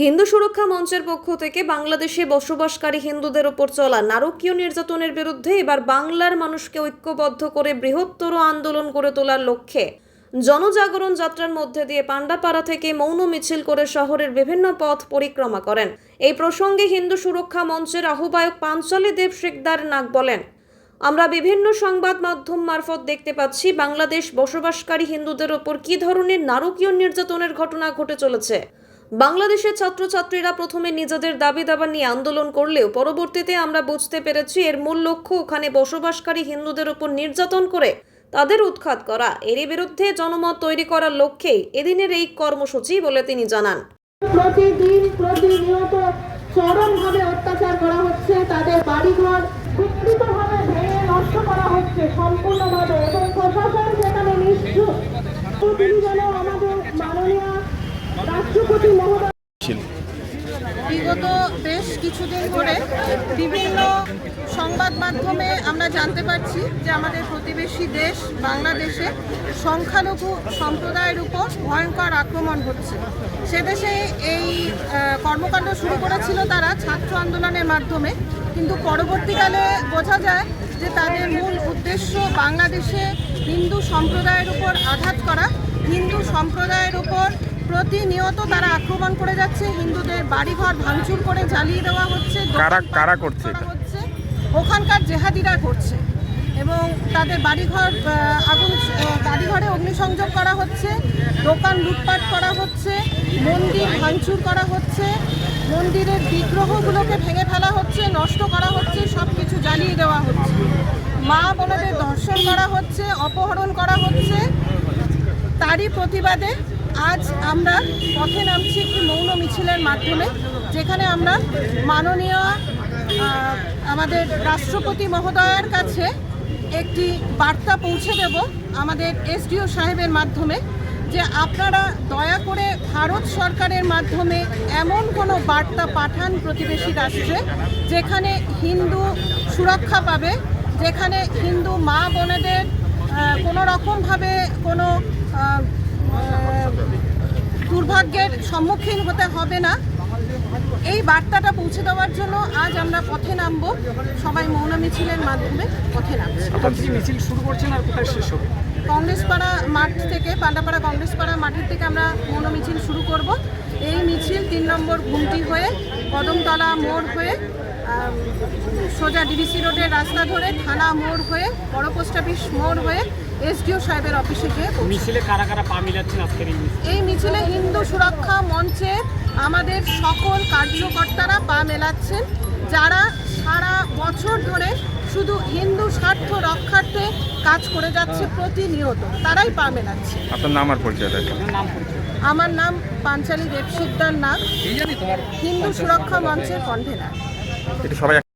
হিন্দু সুরক্ষা মঞ্চের পক্ষ থেকে বাংলাদেশে বসবাসকারী হিন্দুদের ওপর চলা নারকীয় নির্যাতনের বিরুদ্ধে এবার বাংলার মানুষকে ঐক্যবদ্ধ করে বৃহত্তর আন্দোলন করে তোলার লক্ষ্যে জনজাগরণ যাত্রার মধ্যে দিয়ে পাণ্ডাপাড়া থেকে মৌন মিছিল করে শহরের বিভিন্ন পথ পরিক্রমা করেন। এই প্রসঙ্গে হিন্দু সুরক্ষা মঞ্চের আহ্বায়ক পাঞ্চালী দেব শেখদার নাগ বলেন, আমরা বিভিন্ন সংবাদ মাধ্যম মারফত দেখতে পাচ্ছি বাংলাদেশ বসবাসকারী হিন্দুদের ওপর কী ধরনের নারকীয় নির্যাতনের ঘটনা ঘটে চলেছে। বাংলাদেশের ছাত্রছাত্রীরা প্রথমে নিজেদের দাবি দাবা নিয়ে আন্দোলন করলেও পরবর্তীতে আমরা বুঝতে পেরেছি এর মূল লক্ষ্য ওখানে বসবাসকারী হিন্দুদের উপর নির্যাতন করে তাদের উৎখাত করা। এরই বিরুদ্ধে জনমত তৈরি করার লক্ষ্যেই এদিনের এই কর্মসূচি বলে তিনি জানান। প্রতিদিন প্রতিনিয়ত চরমভাবে অত্যাচার করা হচ্ছে, তাদের বাড়িঘর বিকৃতভাবে ভেঙে নষ্ট করা হচ্ছে সম্পূর্ণভাবে এবং প্রশাসন সেখানে নিশ্চুপ তিনি যেন আমাদের মাননীয় রাষ্ট্রপতি মহোদয় বিগত বেশ কিছুদিন ধরে বিভিন্ন সংবাদ মাধ্যমে আমরা জানতে পারছি যে আমাদের প্রতিবেশী দেশ বাংলাদেশে সংখ্যালঘু সম্প্রদায়ের উপর ভয়ঙ্কর আক্রমণ হচ্ছে। সে দেশে এই কর্মকাণ্ড শুরু করেছিল তারা ছাত্র আন্দোলনের মাধ্যমে। কিন্তু পরবর্তীকালে বোঝা যায় যে তাদের মূল উদ্দেশ্য বাংলাদেশে হিন্দু সম্প্রদায়ের উপর আঘাত করা। হিন্দু সম্প্রদায়ের উপর প্রতিনিয়ত তারা আক্রমণ করে যাচ্ছে। হিন্দুদের বাড়িঘর ভাঙচুর করে জ্বালিয়ে দেওয়া হচ্ছে কারা- কারা করছে হচ্ছে ওখানকার জেহাদিরা করছে এবং তাদের বাড়িঘর আগুন বাড়িঘরে অগ্নিসংযোগ করা হচ্ছে দোকান লুটপাট করা হচ্ছে মন্দির ভাঙচুর করা হচ্ছে মন্দিরের বিগ্রহগুলোকে ভেঙে ফেলা হচ্ছে নষ্ট করা হচ্ছে সব কিছু জ্বালিয়ে দেওয়া হচ্ছে। মা বোনদের ধর্ষণ করা হচ্ছে অপহরণ করা হচ্ছে। তারই প্রতিবাদে আজ আমরা পথে নামছি একটি মৌন মিছিলের মাধ্যমে, যেখানে আমরা মাননীয় আমাদের রাষ্ট্রপতি মহোদয়ের কাছে একটি বার্তা পৌঁছে দেব আমাদের এসডিও সাহেবের মাধ্যমে, যে আপনারা দয়া করে ভারত সরকারের মাধ্যমে এমন কোনো বার্তা পাঠান প্রতিবেশী রাষ্ট্রে, যেখানে হিন্দু সুরক্ষা পাবে, যেখানে হিন্দু মা বোনেদের কোনো রকমভাবে কোনো দুর্ভাগ্যের সম্মুখীন হতে হবে না। এই বার্তাটা পৌঁছে দেওয়ার জন্য আজ আমরা পথে নামবো। সবাই মৌন মিছিলের মাধ্যমে পথে নামছি। মিছিল শুরু করছেন আর কোথায় শেষ হবে? কংগ্রেসপাড়া মাঠ থেকে পান্ডাপাড়া কংগ্রেসপাড়া মাঠের থেকে আমরা মৌন মিছিল শুরু করব। এই মিছিল তিন নম্বর ঘুমটি হয়ে কদমতলা মোড় হয়ে সোজা ডিবিসি রোডের রাস্তা ধরে থানা মোড় হয়ে বড় পোস্ট অফিস মোড় হয়ে এসডিও সাহেবের অফিসে গিয়ে মিছিলে কারা কারা পা মিলাচ্ছেন আজকের এই এই মিছিলে হিন্দু সুরক্ষা মঞ্চে আমাদের সকল কার্যকর্তারা পা মেলাচ্ছেন। যারা সারা বছর ধরে শুধু হিন্দু স্বার্থ রক্ষার্থে কাজ করে যাচ্ছে প্রতিনিয়ত। তারাই পা মেলাচ্ছে। আপনার নাম আর পরিচয়। আমার নাম পাঞ্চালী দেবসিদ্ধার নাগ। হিন্দু সুরক্ষা মঞ্চের কণ্ঠে এটা সবাই